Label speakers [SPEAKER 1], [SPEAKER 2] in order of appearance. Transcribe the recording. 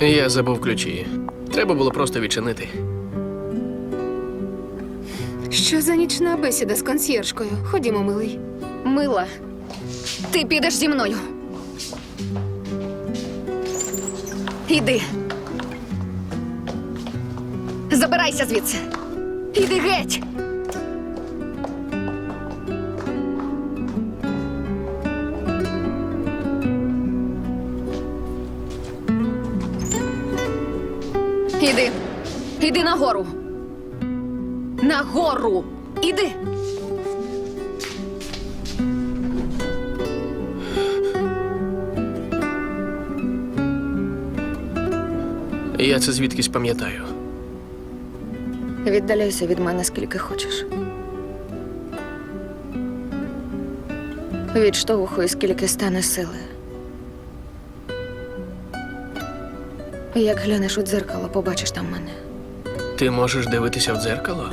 [SPEAKER 1] Я забув ключі. Треба було просто відчинити.
[SPEAKER 2] Що за нічна бесіда з консьєржкою? Ходімо, милий.
[SPEAKER 3] Мила, ти підеш зі мною. Іди. Забирайся звідси. Іди геть. Іди. Іди нагору. Нагору. Іди.
[SPEAKER 1] Я це звідкись пам'ятаю.
[SPEAKER 3] Віддаляйся від мене скільки хочеш. Відштовхуй, скільки стане сили. Як глянеш у дзеркало, побачиш там мене.
[SPEAKER 1] Ти можеш дивитися в дзеркало?